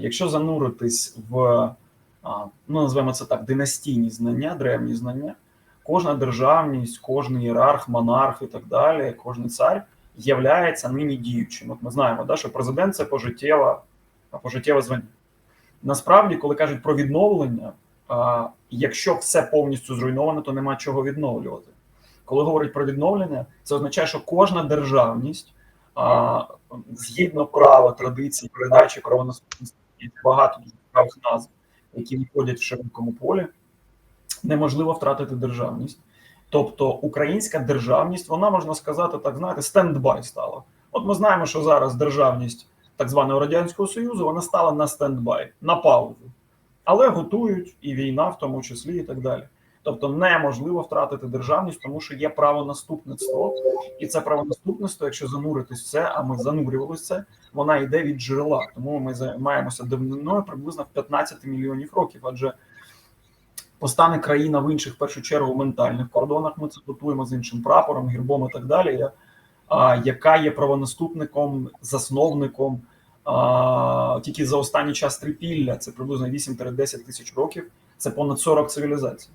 якщо зануритись в, ну називаємо це так, династійні знання, древні знання, кожна державність, кожен ієрарх, монарх і так далі, кожен цар являється нині діючим. От ми знаємо, да, що президент це пожиттєва, пожиттєве звання. Насправді, коли кажуть про відновлення, якщо все повністю зруйновано, то нема чого відновлювати. Коли говорять про відновлення, це означає, що кожна державність згідно права, традицій, передачі правонаступництва, і багато цікавих назв, які виходять в широкому полі, неможливо втратити державність. Тобто українська державність, вона можна сказати, так знаєте, стендбай стала. От ми знаємо, що зараз державність так званого радянського союзу вона стала на стендбай, на паузу, але готують і війна, в тому числі, і так далі. Тобто неможливо втратити державність, тому що є правонаступництво, і це правонаступництво, якщо зануритись в це, а ми занурювалися це, вона йде від джерела. Тому ми займаємося давниною приблизно в 15 мільйонів років, адже постане країна в інших, в першу чергу, ментальних кордонах. Ми це готуємо з іншим прапором, гербом і так далі. А, яка є правонаступником, засновником а, тільки за останній час трипілля, це приблизно 8-10 тисяч років, це понад 40 цивілізацій.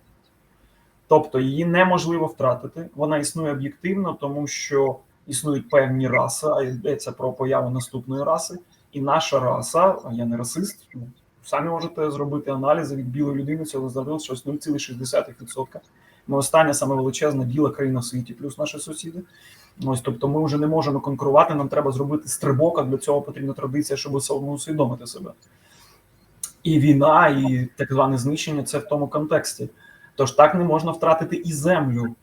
Тобто її неможливо втратити, вона існує об'єктивно, тому що існують певні раси, а йдеться про появу наступної раси, і наша раса, я не расист, ну, самі можете зробити аналізи від білої людини, цього з'явилося щось 0,6%. Ми остання саме величезна біла країна в світі, плюс наші сусіди. Ось, тобто, ми вже не можемо конкурувати. Нам треба зробити стрибок, а для цього потрібна традиція, щоб усвідомити себе. І війна, і так зване знищення це в тому контексті. Тож так не можна втратити і землю.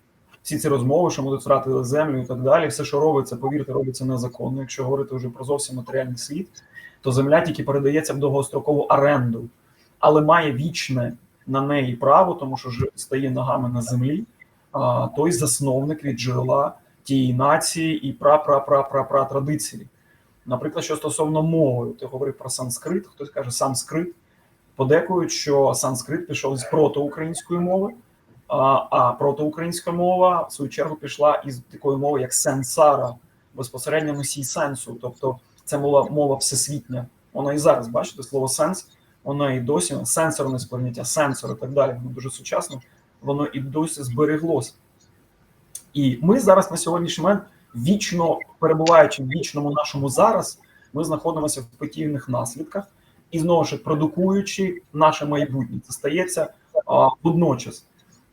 Всі ці розмови, що ми тут втратили землю і так далі, все, що робиться, повірте, робиться незаконно. Якщо говорити вже про зовсім матеріальний світ, то земля тільки передається в довгострокову оренду, але має вічне на неї право, тому що стає ногами на землі, а, той засновник від джерела тієї нації і пра-пра-пра-пра-пра традиції. Наприклад, що стосовно мови, ти говорив про санскрит, хтось каже санскрит. Подекують, що санскрит пішов з протоукраїнської мови, а а протоукраїнська мова, в свою чергу, пішла із такої мови, як сенсара, безпосередньо носій сенсу. Тобто це мова мова всесвітня. Воно і зараз, бачите, слово сенс, воно і досі сенсорне сприйняття, сенсор і так далі. Воно дуже сучасне, воно і досі збереглося. І ми зараз на сьогоднішній момент, вічно перебуваючи в вічному нашому зараз, ми знаходимося в потівних наслідках і знову ж продукуючи наше майбутнє. Це стається а, водночас.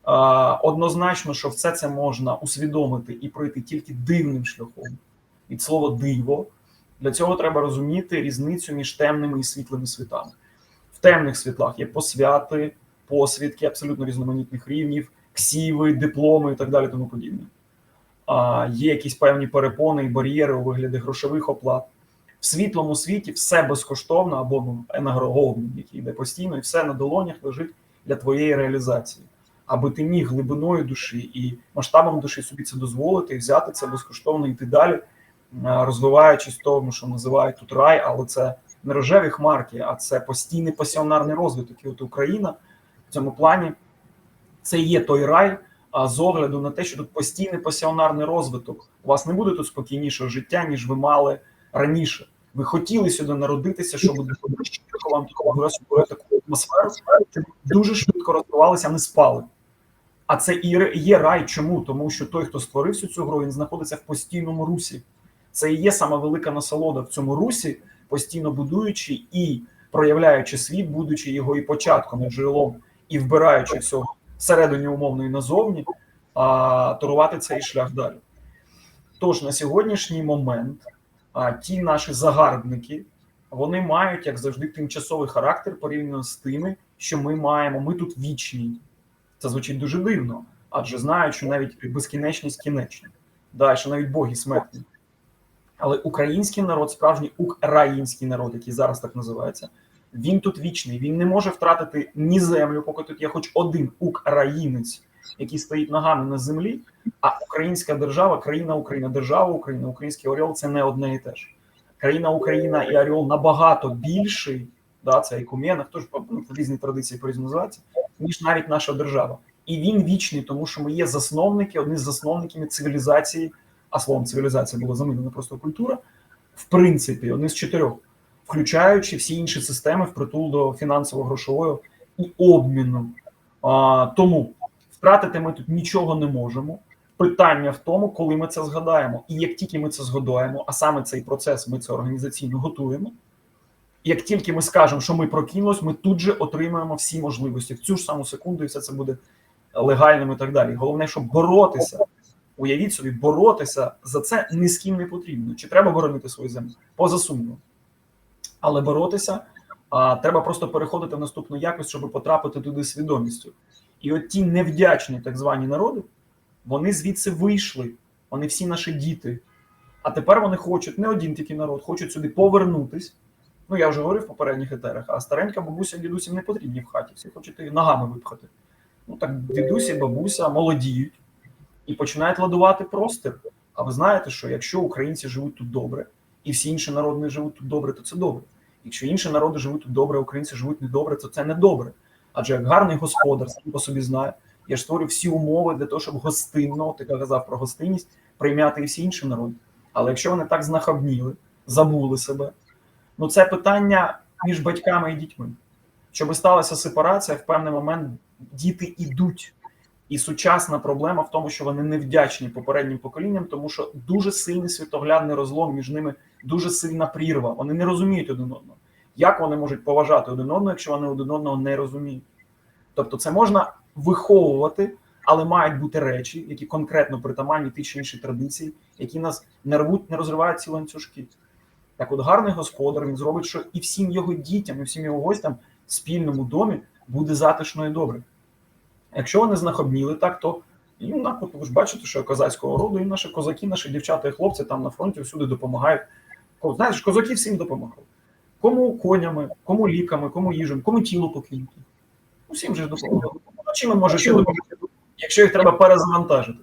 А, однозначно, що все це можна усвідомити і пройти тільки дивним шляхом. Від слова диво. Для цього треба розуміти різницю між темними і світлими світами. В темних світлах є посвяти, посвідки абсолютно різноманітних рівнів, ксіви, дипломи і так далі. Тому подібне. А, Є якісь певні перепони і бар'єри у вигляді грошових оплат. В світлому світі все безкоштовно або ну, який йде постійно, і все на долонях лежить для твоєї реалізації, аби ти міг глибиною душі і масштабом душі собі це дозволити, і взяти це безкоштовно і йти далі, розвиваючись в тому, що називають тут рай, але це не рожеві хмарки, а це постійний пасіонарний розвиток. І от Україна в цьому плані це є той рай. А з огляду на те, що тут постійний пасіонарний розвиток, у вас не буде тут спокійнішого життя, ніж ви мали раніше. Ви хотіли сюди народитися, щоб швидко вам таку атмосферу, дуже швидко розвивалися, не спали. А це і є рай. Чому? Тому що той, хто створив всю цю гру, він знаходиться в постійному русі. Це і є сама велика насолода в цьому русі, постійно будуючи і проявляючи світ, будучи його і початком, і джерелом, і вбираючи всього всередині умовно і назовні, а турувати цей шлях далі. Тож на сьогоднішній момент а ті наші загарбники вони мають, як завжди, тимчасовий характер порівняно з тими, що ми маємо. Ми тут вічні. Це звучить дуже дивно, адже знають, що навіть безкінечність кінечна, да, що навіть боги смертні. Але український народ, справжній український народ, який зараз так називається, він тут вічний. Він не може втратити ні землю, поки тут є хоч один українець, який стоїть ногами на землі. А українська держава, країна Україна, держава Україна, український Орел це не одне і те ж. Країна Україна і Орел набагато більший, да, це Ікумена, хто ж ну, різні традиції по називається, ніж навіть наша держава. І він вічний, тому що ми є засновники, одні з засновників цивілізації, а словом цивілізація була замінена просто культура. В принципі, одні з чотирьох. включаючи всі інші системи впритул до фінансово-грошового і обміну. А, тому втратити ми тут нічого не можемо. Питання в тому, коли ми це згадаємо. І як тільки ми це згадаємо, а саме цей процес ми це організаційно готуємо. Як тільки ми скажемо, що ми прокинулись, ми тут же отримаємо всі можливості в цю ж саму секунду, і все це буде легальним і так далі. Головне, щоб боротися, уявіть собі, боротися за це ні з ким не потрібно. Чи треба боронити свою землю? Поза сумнівом. Але боротися а, треба просто переходити в наступну якість, щоб потрапити туди свідомістю. І от ті невдячні так звані народи, вони звідси вийшли, вони всі наші діти. А тепер вони хочуть не один тільки народ, хочуть сюди повернутись. Ну я вже говорив в попередніх етерах, а старенька бабуся дідусі не потрібні в хаті, всі хочуть їх ногами випхати. Ну так дідусі, бабуся молодіють і починають ладувати простір. А ви знаєте, що якщо українці живуть тут добре, і всі інші народи живуть тут добре, то це добре. Якщо інші народи живуть тут добре, а українці живуть недобре, то це не добре. Адже як гарний господар сам по собі знає, я ж створю всі умови для того, щоб гостинно, ти казав про гостинність, прийняти і всі інші народи. Але якщо вони так знахабніли, забули себе, ну це питання між батьками і дітьми. Щоб сталася сепарація, в певний момент діти йдуть. І сучасна проблема в тому, що вони не вдячні попереднім поколінням, тому що дуже сильний світоглядний розлом між ними, дуже сильна прірва. Вони не розуміють один одного. Як вони можуть поважати один одного, якщо вони один одного не розуміють? Тобто, це можна виховувати, але мають бути речі, які конкретно притаманні ті чи інші традиції, які нас не рвуть, не розривають ці ланцюжки. Так, от гарний господар він зробить, що і всім його дітям, і всім його гостям в спільному домі буде затишно і добре. Якщо вони знахобніли так, то і на ви ж бачите, що козацького роду, і наші козаки, наші дівчата і хлопці там на фронті всюди допомагають. Знаєш, козаки всім допомагали. Кому конями, кому ліками, кому їжем, кому тіло покинути. Усім же. Ну, чим ми може якщо їх треба перезавантажити.